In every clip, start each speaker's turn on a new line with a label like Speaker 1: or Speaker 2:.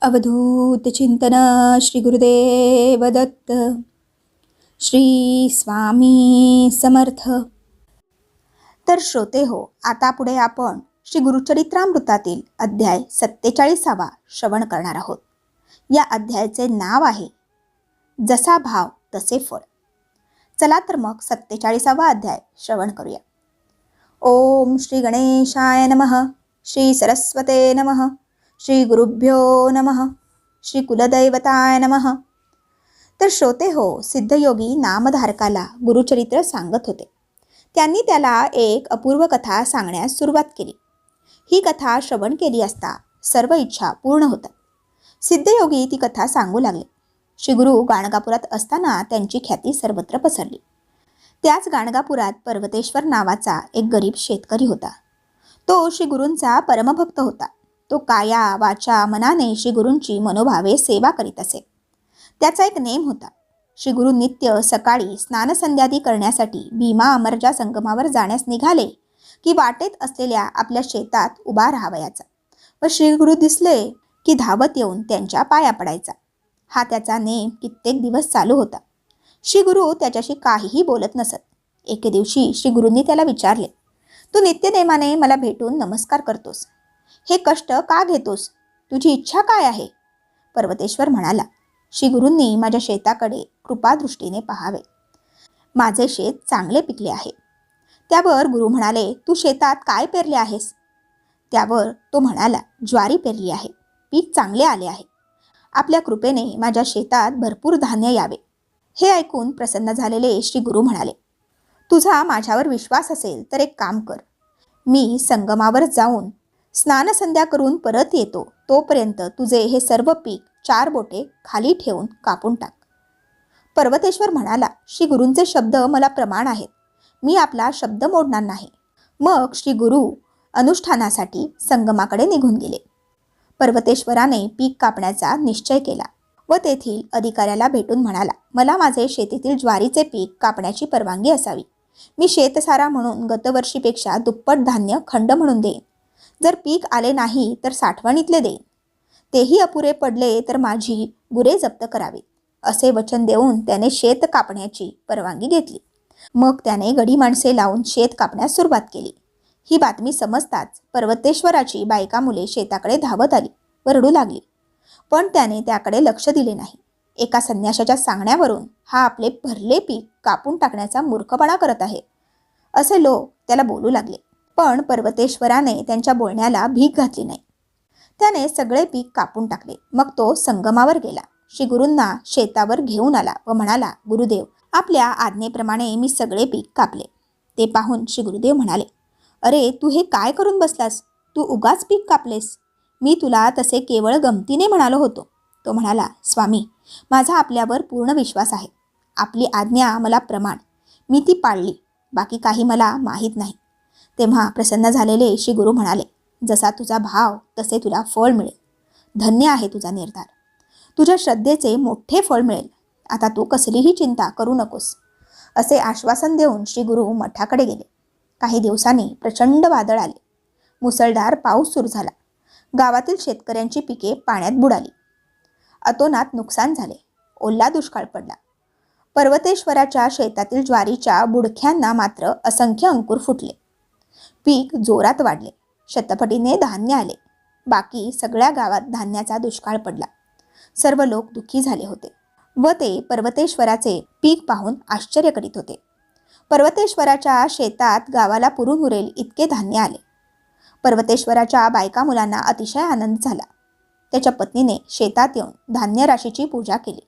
Speaker 1: अवधूत चिंतन श्री गुरुदेव दत्त श्री स्वामी समर्थ। तर श्रोते हो आता पुढे आपण श्री गुरुचरित्रामृतातील अध्याय सत्तेचाळीसावा श्रवण करणार आहोत. या अध्यायाचे नाव आहे जसा भाव तसे फळ. चला तर मग सत्तेचाळीसावा अध्याय श्रवण करूया. ओम श्री गणेशाय नमः श्री सरस्वते नमः श्री गुरुभ्यो नमः श्री कुलदैवताय नमः. तर श्रोते हो सिद्धयोगी नामधारकाला गुरुचरित्र सांगत होते. त्यांनी त्याला एक अपूर्व कथा सांगण्यास सुरुवात केली. ही कथा श्रवण केली असता सर्व इच्छा पूर्ण होतात. सिद्धयोगी ती कथा सांगू लागले. श्री गुरु गाणगापुरात असताना त्यांची ख्याती सर्वत्र पसरली. त्याच गाणगापुरात पर्वतेश्वर नावाचा एक गरीब शेतकरी होता. तो श्री गुरूंचा परमभक्त होता. तो काया वाचा मनाने श्री गुरूंची मनोभावे सेवा करीत असे. त्याचा एक नेम होता. श्री गुरु नित्य सकाळी स्नानसंध्यादी करण्यासाठी भीमा अमरजा संगमावर जाण्यास निघाले की वाटेत असलेल्या आपल्या शेतात उभा राहावयाचा व श्री गुरु दिसले की धावत येऊन त्यांच्या पाया पडायचा. हा त्याचा नेम कित्येक दिवस चालू होता. श्री गुरु त्याच्याशी काहीही बोलत नसत. एके दिवशी श्रीगुरूंनी त्याला विचारले तू नित्यनेमाने मला भेटून नमस्कार करतोस. हे कष्ट का घेतोस? तुझी इच्छा काय आहे? पर्वतेश्वर म्हणाला श्री गुरूंनी माझ्या शेताकडे कृपादृष्टीने पाहावे. माझे शेत चांगले पिकले आहे. त्यावर गुरु म्हणाले तू शेतात काय पेरले आहेस? त्यावर तो म्हणाला ज्वारी पेरली आहे. पीक चांगले आले आहे. आपल्या कृपेने माझ्या शेतात भरपूर धान्य यावे. हे ऐकून प्रसन्न झालेले श्री गुरु म्हणाले तुझा माझ्यावर विश्वास असेल तर एक काम कर. मी संगमावर जाऊन स्नानसंध्या करून परत येतो. तोपर्यंत तुझे हे सर्व पीक चार बोटे खाली ठेवून कापून टाक. पर्वतेश्वर म्हणाला श्री गुरूंचे शब्द मला प्रमाण आहेत. मी आपला शब्द मोडणार नाही. मग श्री गुरु अनुष्ठानासाठी संगमाकडे निघून गेले. पर्वतेश्वराने पीक कापण्याचा निश्चय केला व तेथील अधिकाऱ्याला भेटून म्हणाला मला माझे शेतीतील ज्वारीचे पीक कापण्याची परवानगी असावी. मी शेतसारा म्हणून गतवर्षीपेक्षा दुप्पट धान्य खंड म्हणून देईन. जर पीक आले नाही तर साठवणीतले देईन तेही अपुरे पडले तर माझी गुरे जप्त करावीत असे वचन देऊन त्याने शेत कापण्याची परवानगी घेतली. मग त्याने गडी माणसे लावून शेत कापण्यास सुरुवात केली. ही बातमी समजताच पर्वतेश्वराची बायका मुले शेताकडे धावत आली व रडू लागली. पण त्याने त्याकडे लक्ष दिले नाही. एका संन्याशाच्या सांगण्यावरून हा आपले भरले पीक कापून टाकण्याचा मूर्खपणा करत आहे. असे लोक त्याला बोलू लागले. पण पर्वतेश्वराने त्यांच्या बोलण्याला भीक घातली नाही. त्याने सगळे पीक कापून टाकले. मग तो संगमावर गेला. श्री गुरूंना शेतावर घेऊन आला व म्हणाला गुरुदेव आपल्या आज्ञेप्रमाणे मी सगळे पीक कापले. ते पाहून श्री गुरुदेव म्हणाले अरे तू हे काय करून बसलास? तू उगाच पीक कापलेस. मी तुला तसे केवळ गमतीने म्हणालो होतो. तो म्हणाला स्वामी माझा आपल्यावर पूर्ण विश्वास आहे. आपली आज्ञा मला प्रमाण. मी ती पाळली. बाकी काही मला माहीत नाही. तेव्हा प्रसन्न झालेले श्री गुरु म्हणाले जसा तुझा भाव तसे तुला फळ मिळेल. धन्य आहे तुझा निर्धार. तुझ्या श्रद्धेचे मोठे फळ मिळेल. आता तू कसलीही चिंता करू नकोस. असे आश्वासन देऊन श्री गुरु मठाकडे गेले. काही दिवसांनी प्रचंड वादळ आले. मुसळधार पाऊस सुरू झाला. गावातील शेतकऱ्यांची पिके पाण्यात बुडाली. अतोनात नुकसान झाले. ओल्ला दुष्काळ पडला. पर्वतेश्वराच्या शेतातील ज्वारीच्या बुडख्यांना मात्र असंख्य अंकुर फुटले. पीक जोरात वाढले. शतपटीने धान्य आले. बाकी सगळ्या गावात धान्याचा दुष्काळ पडला. सर्व लोक दुःखी झाले होते व ते पर्वतेश्वराचे पीक पाहून आश्चर्य करीत होते. पर्वतेश्वराच्या शेतात गावाला पुरून उरेल इतके धान्य आले. पर्वतेश्वराच्या बायका मुलांना अतिशय आनंद झाला. त्याच्या पत्नीने शेतात येऊन धान्य राशीची पूजा केली.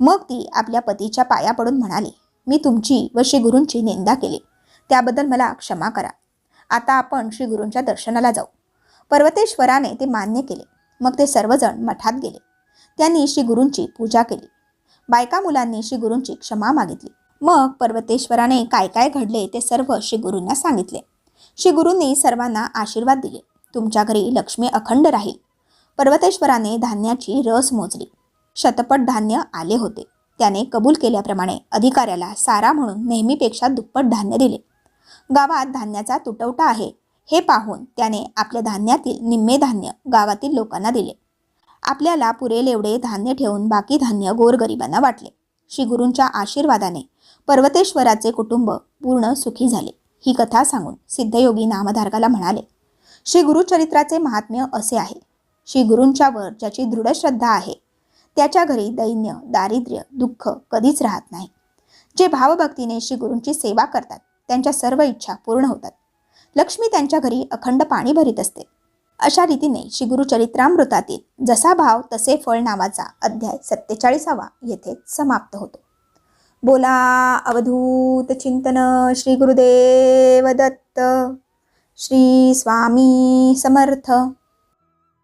Speaker 1: मग ती आपल्या पतीच्या पाया पडून म्हणाली मी तुमची व श्री गुरूंची निंदा केली. त्याबद्दल मला क्षमा करा. आता आपण श्री गुरूंच्या दर्शनाला जाऊ. पर्वतेश्वराने ते मान्य केले. मग ते सर्वजण मठात गेले. त्यांनी श्री गुरूंची पूजा केली. बायका मुलांनी श्री गुरूंची क्षमा मागितली. मग पर्वतेश्वराने काय काय घडले ते सर्व श्री गुरूंना सांगितले. श्री गुरूंनी सर्वांना आशीर्वाद दिले. तुमच्या घरी लक्ष्मी अखंड राहील. पर्वतेश्वराने धान्याची रस मोजली. शतपट धान्य आले होते. त्याने कबूल केल्याप्रमाणे अधिकाऱ्याला सारा म्हणून नेहमीपेक्षा दुप्पट धान्य दिले. गावात धान्याचा तुटवटा आहे. हे पाहून त्याने आपल्या धान्यातील निम्मे धान्य गावातील लोकांना दिले. आपल्याला पुरेल एवढे धान्य ठेवून बाकी धान्य गोरगरिबांना वाटले. श्रीगुरूंच्या आशीर्वादाने पर्वतेश्वराचे कुटुंब पूर्ण सुखी झाले. ही कथा सांगून सिद्धयोगी नामधारकाला म्हणाले श्री गुरुचरित्राचे महात्म्य असे आहे. श्री गुरूंच्यावर ज्याची दृढ श्रद्धा आहे त्याच्या घरी दैन्य दारिद्र्य दुःख कधीच राहत नाही. जे भावभक्तीने श्री गुरूंची सेवा करतात त्यांच्या सर्व इच्छा पूर्ण होतात. लक्ष्मी त्यांच्या घरी अखंड पाणी भरीत असते. अशा रीतीने श्री गुरुचरित्रामृतातील जसा भाव तसे फळ नावाचा अध्याय सत्तेचाळीसावा येथे समाप्त होतो. बोला अवधूत चिंतन श्री गुरुदेव दत्त. श्री स्वामी समर्थ.